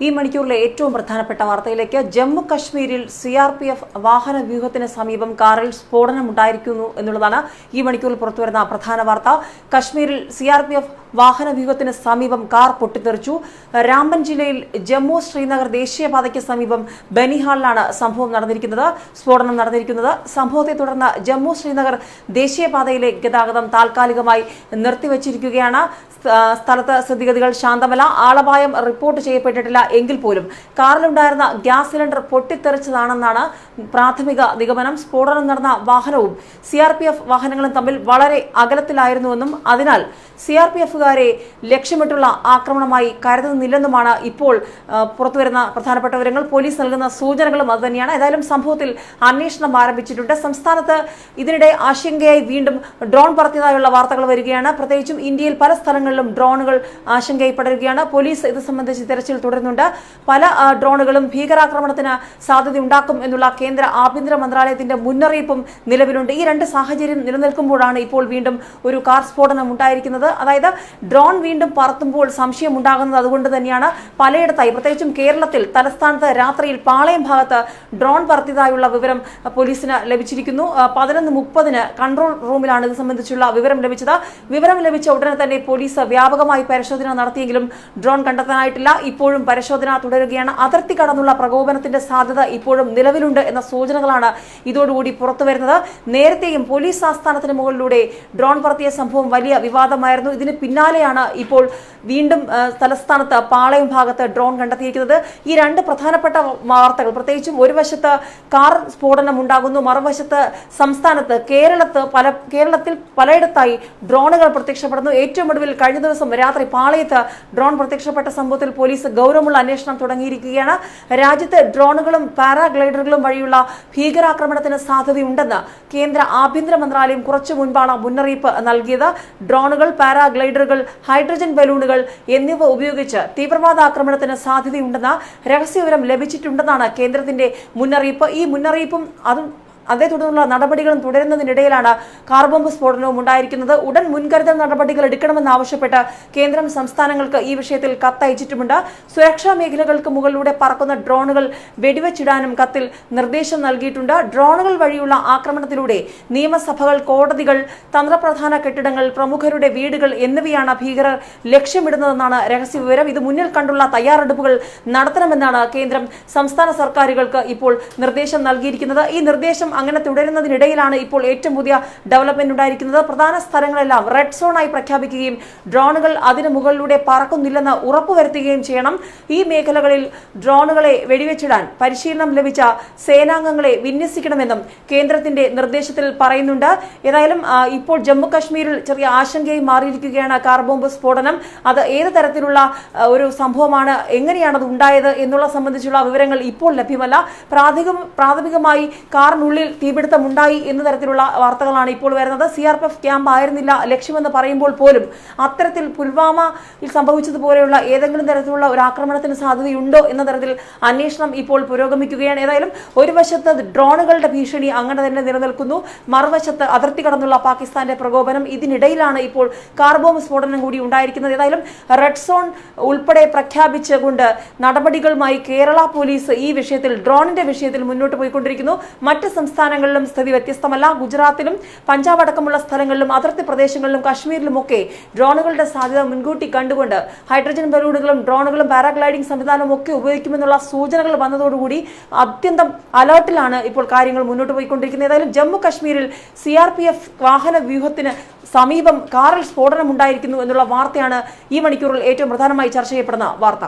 ഈ മണിക്കൂറിലെ ഏറ്റവും പ്രധാനപ്പെട്ട വാർത്തയിലേക്ക് ജമ്മു കശ്മീരിൽ സി ആർ പി എഫ് വാഹന വ്യൂഹത്തിന് സമീപം കാറിൽ സ്ഫോടനമുണ്ടായിരിക്കുന്നു എന്നുള്ളതാണ് ഈ മണിക്കൂറിൽ പുറത്തുവരുന്ന പ്രധാന വാർത്ത. കശ്മീരിൽ സി ആർ പി എഫ് വാഹന വ്യൂഹത്തിന് സമീപം കാർ പൊട്ടിത്തെറിച്ചു. രാംബൻ ജില്ലയിൽ ജമ്മു ശ്രീനഗർ ദേശീയപാതയ്ക്ക് സമീപം ബനിഹാളിലാണ് സംഭവം നടന്നിരിക്കുന്നത്. സ്ഫോടനം നടന്നിരിക്കുന്നത്. സംഭവത്തെ തുടർന്ന് ജമ്മു ശ്രീനഗർ ദേശീയപാതയിലെ ഗതാഗതം താൽക്കാലികമായി നിർത്തിവച്ചിരിക്കുകയാണ്. സ്ഥ- സ്ഥലത്ത് സ്ഥിതിഗതികൾ ശാന്തമല്ല. ആളപായം റിപ്പോർട്ട് ചെയ്യപ്പെട്ടിട്ടില്ല. എങ്കിൽ പോലും കാറിലുണ്ടായിരുന്ന ഗ്യാസ് സിലിണ്ടർ പൊട്ടിത്തെറിച്ചതാണെന്നാണ് പ്രാഥമിക നിഗമനം. സ്ഫോടനം നടന്ന വാഹനവും സി ആർ പി എഫ് വാഹനങ്ങളും തമ്മിൽ വളരെ അകലത്തിലായിരുന്നുവെന്നും അതിനാൽ സി ആർ പി എഫുകാരെ ലക്ഷ്യമിട്ടുള്ള ആക്രമണമായി കരുതുന്നില്ലെന്നുമാണ് ഇപ്പോൾ പുറത്തുവരുന്ന പ്രധാനപ്പെട്ട വിവരങ്ങൾ. പോലീസ് നൽകുന്ന സൂചനകളും അതുതന്നെയാണ്. ഏതായാലും സംഭവത്തിൽ അന്വേഷണം ആരംഭിച്ചിട്ടുണ്ട്. സംസ്ഥാനത്ത് ഇതിനിടെ ആശങ്കയായി വീണ്ടും ഡ്രോൺ പറത്തിയതായുള്ള വാർത്തകൾ വരികയാണ്. പ്രത്യേകിച്ചും ഇന്ത്യയിൽ പല സ്ഥലങ്ങളിലും ഡ്രോണുകൾ ആശങ്കയായി പടരുകയാണ്. പോലീസ് ഇത് സംബന്ധിച്ച് തെരച്ചിൽ തുടരുന്നുണ്ട്. പല ആ, ഡ്രോണുകളും ഭീകരാക്രമണത്തിന് സാധ്യതയുണ്ടാക്കും എന്നുള്ള കേന്ദ്ര ആഭ്യന്തര മന്ത്രാലയത്തിന്റെ മുന്നറിയിപ്പും നിലവിലുണ്ട്. ഈ രണ്ട് സാഹചര്യം നിലനിൽക്കുമ്പോഴാണ് ഇപ്പോൾ വീണ്ടും ഒരു കാർ സ്ഫോടനം ഉണ്ടായിരിക്കുന്നത്. അതായത് ഡ്രോൺ വീണ്ടും പറത്തുമ്പോൾ സംശയം ഉണ്ടാകുന്നത് അതുകൊണ്ട് തന്നെയാണ് പലയിടത്തായി പ്രത്യേകിച്ചും കേരളത്തിൽ തലസ്ഥാനത്ത് രാത്രിയിൽ പാളയം ഭാഗത്ത് ഡ്രോൺ പറത്തിയതായുള്ള വിവരം പോലീസിന് ലഭിച്ചിരിക്കുന്നു. പതിനൊന്ന് മുപ്പതിന് കൺട്രോൾ റൂമിലാണ് ഇത് സംബന്ധിച്ചുള്ള വിവരം ലഭിച്ചത്. വിവരം ലഭിച്ച ഉടനെ തന്നെ പോലീസ് വ്യാപകമായി പരിശോധന നടത്തിയെങ്കിലും ഡ്രോൺ കണ്ടെത്താനായിട്ടില്ല. ഇപ്പോഴും പരിശോധന തുടരുകയാണ്. അതിർത്തി കടന്നുള്ള പ്രകോപനത്തിന്റെ സാധ്യത ഇപ്പോഴും നിലവിലുണ്ട് എന്ന സൂചനകളാണ് ഇതോടുകൂടി പുറത്തുവരുന്നത് നേരത്തെയും പോലീസ് ആസ്ഥാനത്തിന് മുകളിലൂടെ ഡ്രോൺ പറത്തിയ സംഭവം വലിയ വിവാദമായിരുന്നു. ഇതിന് പിന്നാലെയാണ് ഇപ്പോൾ വീണ്ടും തലസ്ഥാനത്ത് പാളയം ഭാഗത്ത് ഡ്രോൺ കണ്ടെത്തിയിരിക്കുന്നത്. ഈ രണ്ട് പ്രധാനപ്പെട്ട വാർത്തകൾ പ്രത്യേകിച്ചും ഒരു വശത്ത് കാർ സ്ഫോടനം ഉണ്ടാകുന്നു മറുവശത്ത് സംസ്ഥാനത്ത് കേരളത്ത് പല കേരളത്തിൽ പലയിടത്തായി ഡ്രോണുകൾ പ്രത്യക്ഷപ്പെടുന്നു. ഏറ്റവും ഒടുവിൽ കഴിഞ്ഞ ദിവസം രാത്രി പാളയത്ത് ഡ്രോൺ പ്രത്യക്ഷപ്പെട്ട സംഭവത്തിൽ പോലീസ് ഗൗരവമുള്ള അന്വേഷണം തുടങ്ങിയിരിക്കുകയാണ്. രാജ്യത്ത് ഡ്രോണുകളും പാരാഗ്ലൈഡറുകളും വഴിയുള്ള ഭീകരാക്രമണത്തിന് സാധ്യതയുണ്ടെന്ന് കേന്ദ്ര ആഭ്യന്തര മന്ത്രാലയം കുറച്ചു മുൻപാണ് മുന്നറിയിപ്പ് നൽകിയത്. ഡ്രോണുകൾ പാരാഗ്ലൈഡറുകൾ ഹൈഡ്രജൻ ബലൂണുകൾ എന്നിവ ഉപയോഗിച്ച് തീവ്രവാദ ആക്രമണത്തിന് സാധ്യതയുണ്ടെന്ന രഹസ്യവിവരം ലഭിച്ചിട്ടുണ്ടെന്നാണ് കേന്ദ്രത്തിന്റെ മുന്നറിയിപ്പ്. ഈ മുന്നറിയിപ്പും അതും അതേ തുടർന്നുള്ള നടപടികളും തുടരുന്നതിനിടയിലാണ് കാർ ബോംബ് സ്ഫോടനവും ഉണ്ടായിരിക്കുന്നത്. ഉടൻ മുൻകരുതൽ നടപടികൾ എടുക്കണമെന്നാവശ്യപ്പെട്ട് കേന്ദ്രം സംസ്ഥാനങ്ങൾക്ക് ഈ വിഷയത്തിൽ കത്തയച്ചിട്ടുമുണ്ട്. സുരക്ഷാ മേഖലകൾക്ക് മുകളിലൂടെ പറക്കുന്ന ഡ്രോണുകൾ വെടിവെച്ചിടാനും കത്തിൽ നിർദ്ദേശം നൽകിയിട്ടുണ്ട്. ഡ്രോണുകൾ വഴിയുള്ള ആക്രമണത്തിലൂടെ നിയമസഭകൾ കോടതികൾ തന്ത്രപ്രധാന കെട്ടിടങ്ങൾ പ്രമുഖരുടെ വീടുകൾ എന്നിവയാണ് ഭീകരർ ലക്ഷ്യമിടുന്നതെന്നാണ് രഹസ്യവിവരം ഇത് മുന്നിൽ കണ്ടുള്ള തയ്യാറെടുപ്പുകൾ നടത്തണമെന്നാണ് കേന്ദ്രം സംസ്ഥാന സർക്കാരുകൾക്ക് ഇപ്പോൾ നിർദ്ദേശം നൽകിയിരിക്കുന്നത്. ഈ നിർദ്ദേശം അങ്ങനെ തുടരുന്നതിനിടയിലാണ് ഇപ്പോൾ ഏറ്റവും പുതിയ ഡെവലപ്മെന്റ് ഉണ്ടായിരിക്കുന്നത്. പ്രധാന സ്ഥലങ്ങളെല്ലാം റെഡ് സോണായി പ്രഖ്യാപിക്കുകയും ഡ്രോണുകൾ അതിന് മുകളിലൂടെ പറക്കുന്നില്ലെന്ന് ഉറപ്പുവരുത്തുകയും ചെയ്യണം. ഈ മേഖലകളിൽ ഡ്രോണുകളെ വെടിവെച്ചിടാൻ പരിശീലനം ലഭിച്ച സേനാംഗങ്ങളെ വിന്യസിക്കണമെന്നും കേന്ദ്രത്തിന്റെ നിർദ്ദേശത്തിൽ പറയുന്നുണ്ട്. ഏതായാലും ഇപ്പോൾ ജമ്മു കാശ്മീരിൽ ചെറിയ ആശങ്കയായി മാറിയിരിക്കുകയാണ് കാർ ബോംബ് സ്ഫോടനം. അത് ഏത് തരത്തിലുള്ള ഒരു സംഭവമാണ് എങ്ങനെയാണ് ഉണ്ടായത് എന്നുള്ള സംബന്ധിച്ചുള്ള വിവരങ്ങൾ ഇപ്പോൾ ലഭ്യമല്ല. പ്രാഥമികമായി കാറിനുള്ളിൽ തീപിടുത്തം ഉണ്ടായി എന്ന തരത്തിലുള്ള വാർത്തകളാണ് ഇപ്പോൾ വരുന്നത്. C R P F camp ആയിരുന്നില്ല ലക്ഷ്യമെന്ന് പറയുമ്പോൾ പോലും അത്തരത്തിൽ പുൽവാമയിൽ സംഭവിച്ചതുപോലെയുള്ള ഏതെങ്കിലും തരത്തിലുള്ള ഒരു ആക്രമണത്തിന് സാധ്യതയുണ്ടോ എന്ന തരത്തിൽ അന്വേഷണം ഇപ്പോൾ പുരോഗമിക്കുകയാണ്. ഏതായാലും ഒരു വശത്ത് ഡ്രോണുകളുടെ ഭീഷണി അങ്ങനെ തന്നെ നിലനിൽക്കുന്നു. മറുവശത്ത് അതിർത്തി കടന്നുള്ള പാകിസ്ഥാന്റെ പ്രകോപനം ഇതിനിടയിലാണ് ഇപ്പോൾ കാർബോം സ്ഫോടനം കൂടി ഉണ്ടായിരിക്കുന്നത്. ഏതായാലും റെഡ് സോൺ ഉൾപ്പെടെ പ്രഖ്യാപിച്ചുകൊണ്ട് നടപടികളുമായി കേരള പോലീസ് ഈ വിഷയത്തിൽ ഡ്രോണിന്റെ വിഷയത്തിൽ മുന്നോട്ട് പോയിക്കൊണ്ടിരിക്കുന്നു. മറ്റ് സംസ്ഥാനങ്ങളിലും സ്ഥിതി വ്യത്യസ്തമല്ല. ഗുജറാത്തിലും പഞ്ചാബ് അടക്കമുള്ള സ്ഥലങ്ങളിലും അതിർത്തി പ്രദേശങ്ങളിലും കാശ്മീരിലുമൊക്കെ ഡ്രോണുകളുടെ സാധ്യത മുൻകൂട്ടി കണ്ടുകൊണ്ട് ഹൈഡ്രജൻ ബലൂണുകളും ഡ്രോണുകളും പാരാഗ്ലൈഡിംഗ് സംവിധാനവും ഒക്കെ ഉപയോഗിക്കുമെന്നുള്ള സൂചനകൾ വന്നതോടുകൂടി അത്യന്തം അലേർട്ടിലാണ് ഇപ്പോൾ കാര്യങ്ങൾ മുന്നോട്ട് പോയിക്കൊണ്ടിരിക്കുന്നത്. ഏതായാലും ജമ്മു കാശ്മീരിൽ സി ആർ പി എഫ് വാഹന വ്യൂഹത്തിന് സമീപം കാറിൽ സ്ഫോടനമുണ്ടായിരിക്കുന്നു എന്നുള്ള വാർത്തയാണ് ഈ മണിക്കൂറിൽ ഏറ്റവും പ്രധാനമായി ചർച്ച ചെയ്യപ്പെടുന്ന വാർത്ത.